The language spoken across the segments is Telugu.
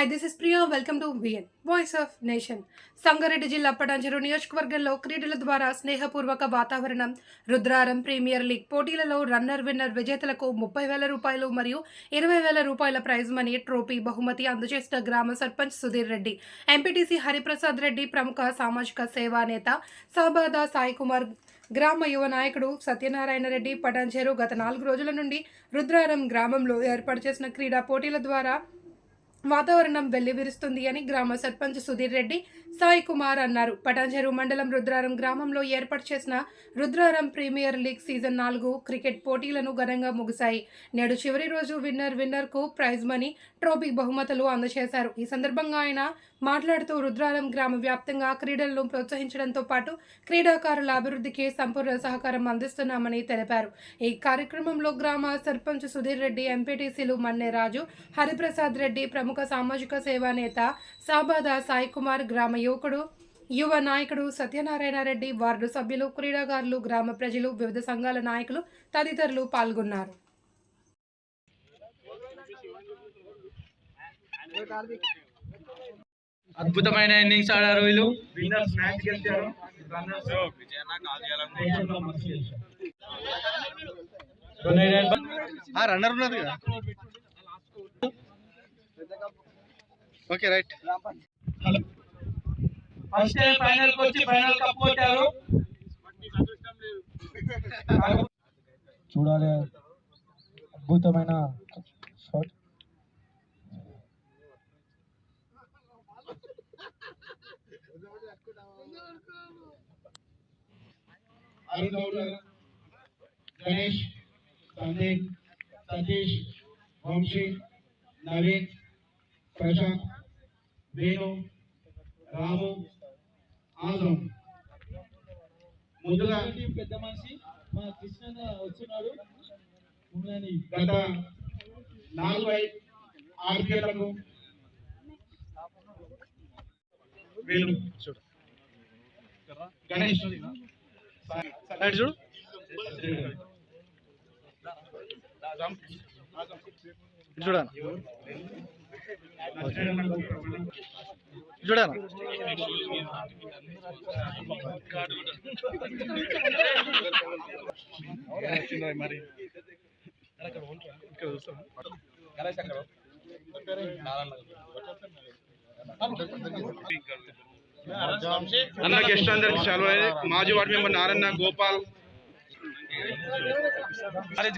Hi this is Priya welcome to VN voice of nation Sangareddy జిల్లా పటాంజరు నియోజకవర్గంలో క్రీడల ద్వారా స్నేహపూర్వక వాతావరణం రుద్రారం ప్రీమియర్ లీగ్ పోటీలలో రన్నర్ విన్నర్ విజేతలకు ముప్పై వేల రూపాయలు మరియు ఇరవై వేల రూపాయల ప్రైజ్ మనీ ట్రోఫీ బహుమతి అందజేసిన గ్రామ సర్పంచ్ సుధీర్ రెడ్డి. ఎంపీటీసీ హరిప్రసాద్ రెడ్డి ప్రముఖ సామాజిక సేవా నేత సాబాదా సాయి కుమార్ గ్రామ యువ నాయకుడు సత్యనారాయణ రెడ్డి పటాంచెరు గత నాలుగు రోజుల నుండి రుద్రారం గ్రామంలో ఏర్పాటు చేసిన క్రీడా పోటీల ద్వారా వాతావరణం వెల్లివిరుస్తుంది అని గ్రామ సర్పంచ్ సుధీర్ రెడ్డి సాయి కుమార్ అన్నారు. పటాంచెరు మండలం రుద్రారం గ్రామంలో ఏర్పాటు చేసిన రుద్రారం ప్రీమియర్ లీగ్ సీజన్ నాలుగు క్రికెట్ పోటీలను ఘనంగా ముగిశాయి. నేడు చివరి రోజు విన్నర్ విన్నర్కు ప్రైజ్ మనీ ట్రోఫీ బహుమతులు అందజేశారు. ఈ సందర్భంగా ఆయన మాట్లాడుతూ రుద్రారం గ్రామ వ్యాప్తంగా క్రీడలను ప్రోత్సహించడంతో పాటు క్రీడాకారుల అభివృద్ధికి సంపూర్ణ సహకారం అందిస్తున్నామని తెలిపారు. ఈ కార్యక్రమంలో గ్రామ సర్పంచ్ సుధీర్ రెడ్డి ఎంపీటీసీలు మన్నే రాజు హరిప్రసాద్ రెడ్డి ప్రముఖ సామాజిక సేవా నేత సాబాదా సాయి కుమార్ గ్రామ యువకుడు యువ నాయకుడు సత్యనారాయణ రెడ్డి వార్డు సభ్యులు క్రీడాకారులు గ్రామ ప్రజలు వివిధ సంఘాల నాయకులు తదితరులు పాల్గొన్నారు. అద్భుతమైన ఇన్నింగ్స్ ఆడారు వీళ్ళు. విన్నర్స్ మ్యాచ్ గెలిచారు రన్నర్స్ రన్నర్ ఉన్నది కదా. ఓకే రైట్ ఫస్ట్ టైం ఫైనల్కి వచ్చి ఫైనల్ కప్ కొట్టారు చూడాలి. అద్భుతమైన షాట్ హరిగౌడ్ గణేష్ సందీప్ సతీష్ వంశీ నవీన్ ప్రశాంత్. వేణు రాము ఆజం ముందుగా పెద్ద మనిషి మా కృష్ణ వచ్చినాడు. గత నాలుగు ఐ- ఆరు గేళ్ళకు వీళ్ళు గణేష్. రైట్ చూడు. ఇటు చూడనా ఇటు చూడనా మరి ఇక్కడ చూస్తాను అన్న గెస్ట్ అందరికి సెలవు మాజీ ward member Narayana Gopal right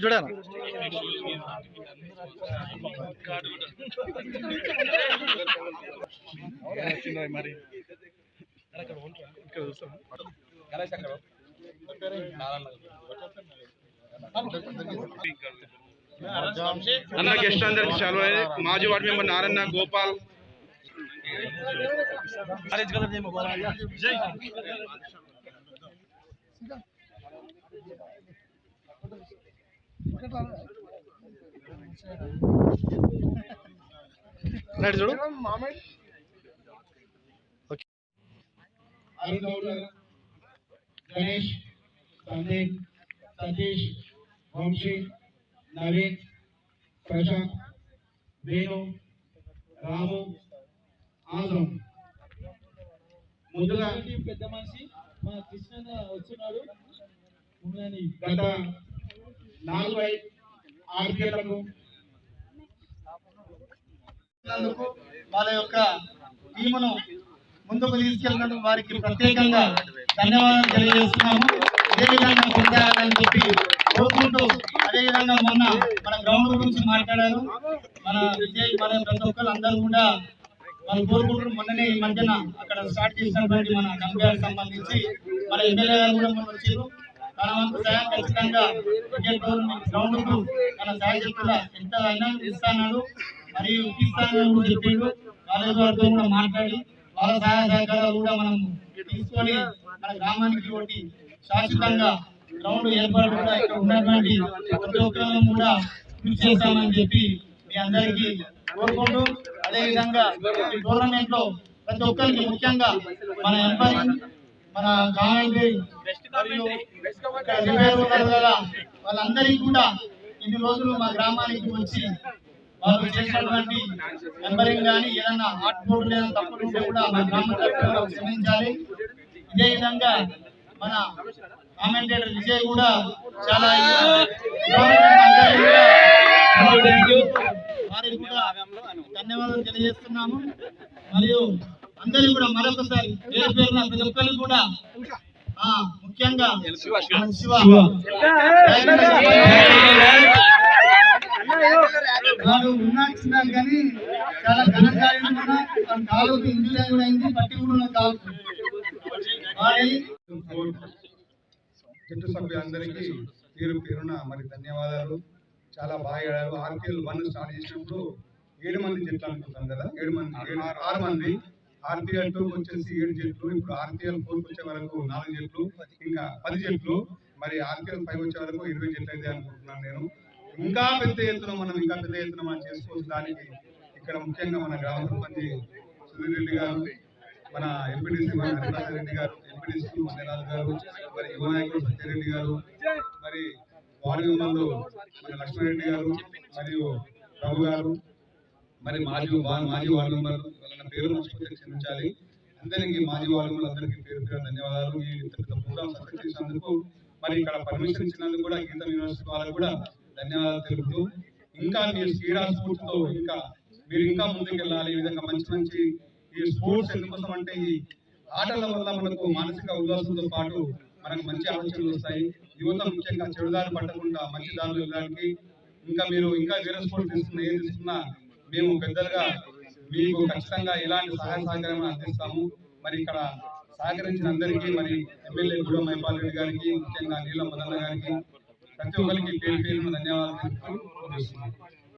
చూడనా ఇటు చూడనా మరి ఇక్కడ చూస్తాను అన్న గెస్ట్ అందరికి సెలవు మాజీ ward member Narayana Gopal right చూడు. గణేష్ సందీప్ సతీష్ వంశీ నవీన్ ప్రశాంత్ వేణు రాము ఆజం ముందుగా పెద్ద మనిషి మా కృష్ణ వచ్చినాడు. గత నాలుగు వాళ్ళ యొక్క టీమును ముందుకు తీసుకెళ్ళినందుకు వారికి ప్రత్యేకంగా ధన్యవాదాలు తెలియజేస్తున్నాము. అదేవిధంగా పొందాలని చెప్పి కోరుకుంటూ అదేవిధంగా మొన్న మన గ్రౌండ్ గురించి మాట్లాడారు. మన విజయ్ మన ప్రతి ఒక్కరు అందరూ కూడా వాళ్ళు కోరుకుంటున్న మొన్ననే ఈ మధ్యన అక్కడ స్టార్ట్ చేసినటువంటి మన కంపెనీకి సంబంధించి మన ఎమ్మెల్యే గారు కూడా మొన్న వచ్చారు తన వంతు సహాయం ఖచ్చితంగా క్రికెట్ గ్రౌండ్కు మన సాయశక్తుల ఎంత అయినా ఇస్తాడు మరియు ఇస్తాను చెప్పిండు. కాలేజ్ వారితో కూడా మాట్లాడి వాళ్ళ సహాయ సహకారాలు కూడా మనం తీసుకొని మన గ్రామానికి ఒకటి శాశ్వతంగా గ్రౌండ్ ఏర్పాటు కూడా ఇక్కడ ఉన్నటువంటి ప్రతి ఒక్కరిని కూడా కృషి చేస్తామని చెప్పి మీ అందరికీ కోరుకుంటూ అదే విధంగా ఈ టోర్నమెంట్లో ప్రతి ఒక్కరికి ముఖ్యంగా మన ఎంపైరింగ్ మన కామెంటరీ మరియు వాళ్ళందరికీ కూడా ఇన్ని రోజులు మా గ్రామానికి వచ్చి వాళ్ళు చేసినటువంటి మెంబరింగ్ కానీ ఏదన్నా హాట్ బోర్డు లేదా తప్పులు ఉంటే కూడా మా గ్రామం క్షమించాలి. ఇదే విధంగా మన కామెంటేటర్ విజయ్ కూడా చాలా వారికి కూడా ధన్యవాదాలు తెలియజేస్తున్నాము. మరియు అందరికీ కూడా మరొకసారి పేరు పేరున ప్రతి ఒక్కరికి కూడా ముఖ్యంగా మన శివ. వాడు ఉన్నాడు కానీ చాలా ఘనంగా అయింది మన కాలుకి ఇంజురీ కూడా అయింది పట్టి కూడా ఉన్న కాలు వాడి జట్టు సభ్యులందరికీ పేరు పేరున మరి ధన్యవాదాలు. చాలా బాగా ఆడారు ఆర్పిఎల్ వన్ స్టార్ట్ చేసినప్పుడు ఏడు మంది జట్లు అనుకుంటాం కదా. ఏడు మంది ఆరు మంది ఆర్టీఎల్ టూ వచ్చేసి ఏడు జట్లు ఇప్పుడు ఆర్టీఎల్ ఫోర్ వచ్చే వరకు నాలుగు జట్లు ఇంకా పది జట్లు మరి ఆర్టీఎల్ ఫైవ్ వచ్చే వరకు ఇరవై జట్లు అయితే అనుకుంటున్నాను నేను. ఇంకా పెద్ద ఎత్తున మనం ఇంకా పెద్ద ఎత్తున మనం చేసుకోవచ్చు దానికి ఇక్కడ ముఖ్యంగా మన గ్రామ సర్పంచ్ సుధీర్ రెడ్డి గారు మన ఎంపీడీసీ మన హరిప్రసాద్ రెడ్డి గారు ఎంపీడీసీ మధ్యరాజు గారు మరి యువ నాయకుడు సత్యారెడ్డి గారు మరి వార్డు మెంబర్లు మన లక్ష్మణరెడ్డి గారు మరియు రావు గారు మరి మాజీ మాజీ వార్డు మెంబర్ వాళ్ళ పేరు మర్చిపోతే క్షమించాలి. అందరికీ మాజీ వార్డు అందరికీ పేరు పేరు ధన్యవాదాలు. ఈ ఇంత పెద్ద ప్రోగ్రామ్ సక్సెస్ చేసినందుకు మరి ఇక్కడ పర్మిషన్ ఇచ్చినందుకు కూడా గీతం యూనివర్సిటీ వాళ్ళకు కూడా ధన్యవాదాలు తెలుపుతూ ఇంకా మీ క్రీడా స్ఫూర్తితో ఇంకా మీరు ఇంకా ముందుకు వెళ్ళాలి ఈ విధంగా మంచి మంచి ఈ స్పోర్ట్స్ ఎందుకోసం అంటే ఈ ఆటల వల్ల మనకు మానసిక ఉల్లాసంతో పాటు మనకు మంచి ఆలోచనలు వస్తాయి. యువత ముఖ్యంగా చెడుదారి పట్టకుండా మంచి దారిలో వెళ్ళడానికి ఇంకా మీరు ఇంకా వేరే స్పోర్ట్స్ తీసుకున్న ఏం తీసుకున్నా మేము పెద్దలుగా మీకు ఖచ్చితంగా ఇలాంటి సహాయ సహకారం అందిస్తాము. మరి ఇక్కడ సహకరించిన అందరికీ మరి ఎమ్మెల్యే గుడ మైపాల్ రెడ్డి గారికి ముఖ్యంగా నీలం మదన్న గారికి ప్రతి ఒక్కరికి పేరు ధన్యవాదాలు తెలుపుతూ